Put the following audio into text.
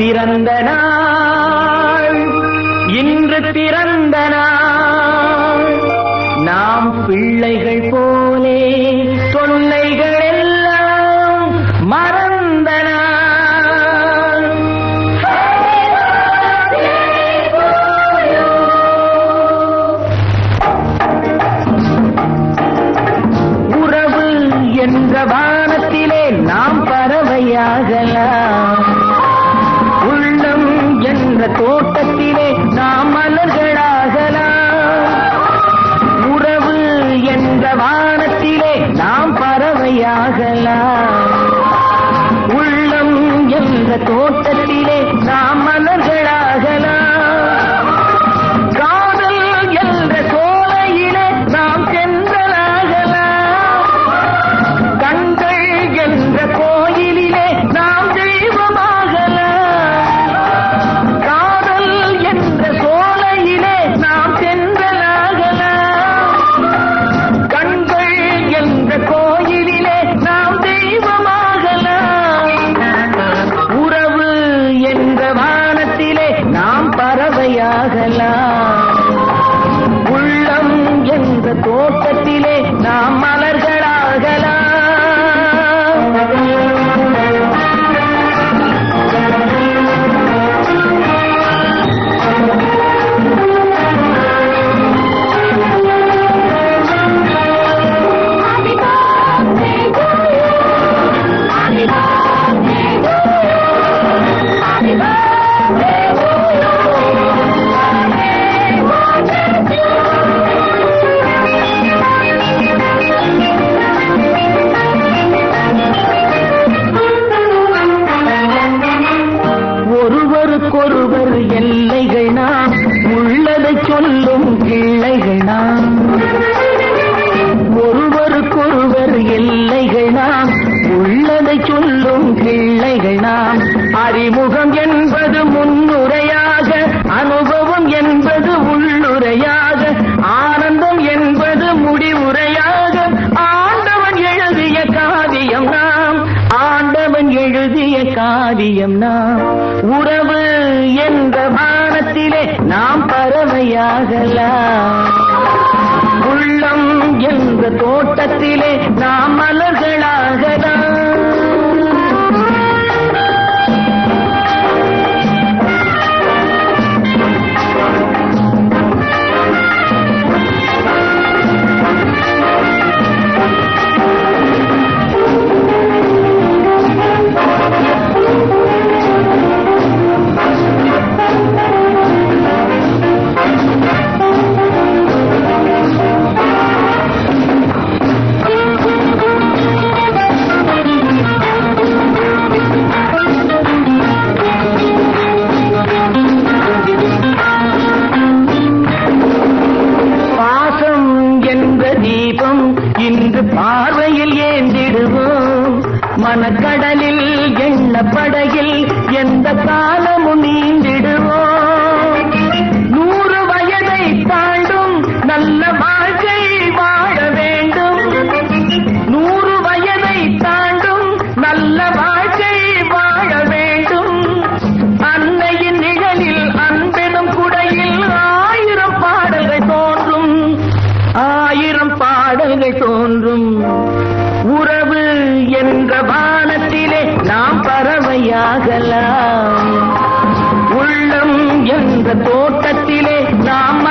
பிறந்த நாள். இன்று பிறந்த நாள். நாம் பிள்ளைகள் போ பறவையாகலாம் ஒரு எல்லைகள் நாம் உள்ளதை சொல்லும் கிள்ளைகள் நாம் ஒருவருக்கொருவர் எல்லைகள் நாம் உள்ளதை சொல்லும் கிள்ளைகள் நாம் அறிமுகம் என்பது முன்னுரையாக அனுபவம் என்பது உள்ளுரையாக ஆனந்தம் என்பது முடிவுரையாக. ஆண்டவன் எழுதிய காவியம் நாம் ஆண்டவன் எழுதிய காவியம் நாம். நாம் பறவையாகலாம். உள்ளம் என்ற தோட்டத்திலே நாம் மலர்களாகலாம் மனக்கடலில் எண்ண படகில் எந்த காலமும் நீந்திடுவோம். பறவையாகலாம் உள்ளம் என்ற தோட்டத்திலே நாம